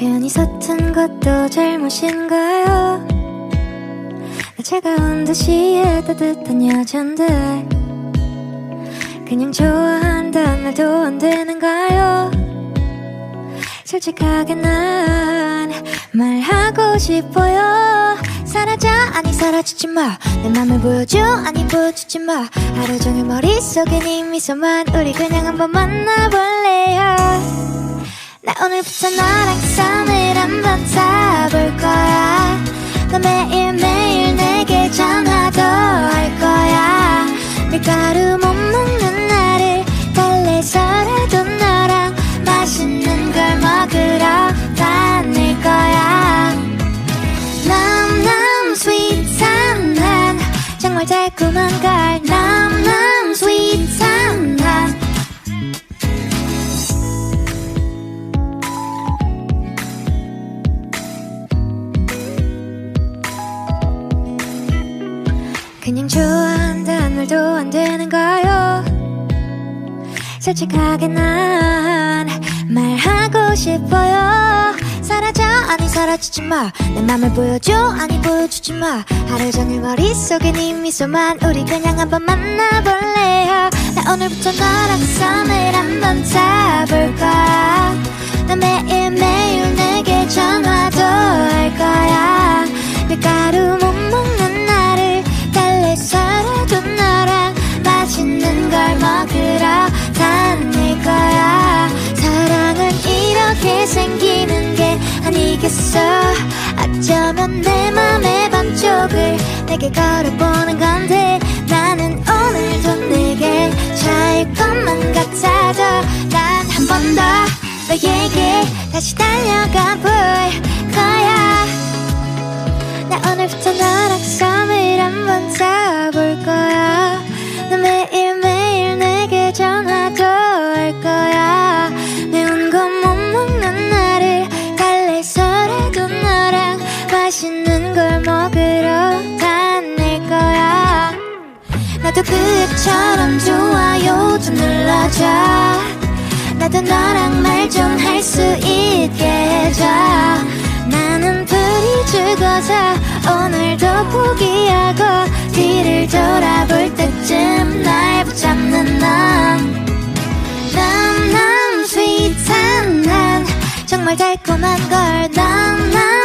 괜히 서툰 것도 잘못인가요? 나 차가운 듯이 따뜻한 여잔데 그냥 좋아한다는 말도 안 되는가요? 솔직하게 난 말하고 싶어요 사라져 아니 사라지지 마내 맘을 보여줘 아니 보여주지 마 하루 종일 머릿속에 네 미소만 우리 그냥 한번 만나볼래요 나 오늘부터 너 매일매일 내게 전화도 할 거야. 밀가루 못 먹는 나를 달래서라도 너랑 맛있는 걸 먹으러 다닐 거야. 남남 스윗한 난 정말 달콤한 걸. 남 그냥 좋아한다는 말도 안 되는가요. 솔직하게 난 말하고 싶어요. 사라져 아니 사라지지 마내 맘을 보여줘 아니 보여주지 마. 하루 종일 머릿속에 네 미소만 우리 그냥 한번 만나볼래요. 나 오늘부터 너랑 썸을 생기는 게 아니겠어. 어쩌면 내 맘의 반쪽을 내게 걸어보는 건데 나는 오늘도 내게 차일 것만 같아도 난한 번 더 너에게 다시 달려가 볼 나도 그처럼 좋아요. 좀 눌러줘. 나도 너랑 말 좀 할 수 있게 해줘. 나는 불이 죽어서 오늘도 포기하고 뒤를 돌아볼 때쯤 날 붙잡는 넌 남남 스윗한 난 정말 달콤한 걸 스윗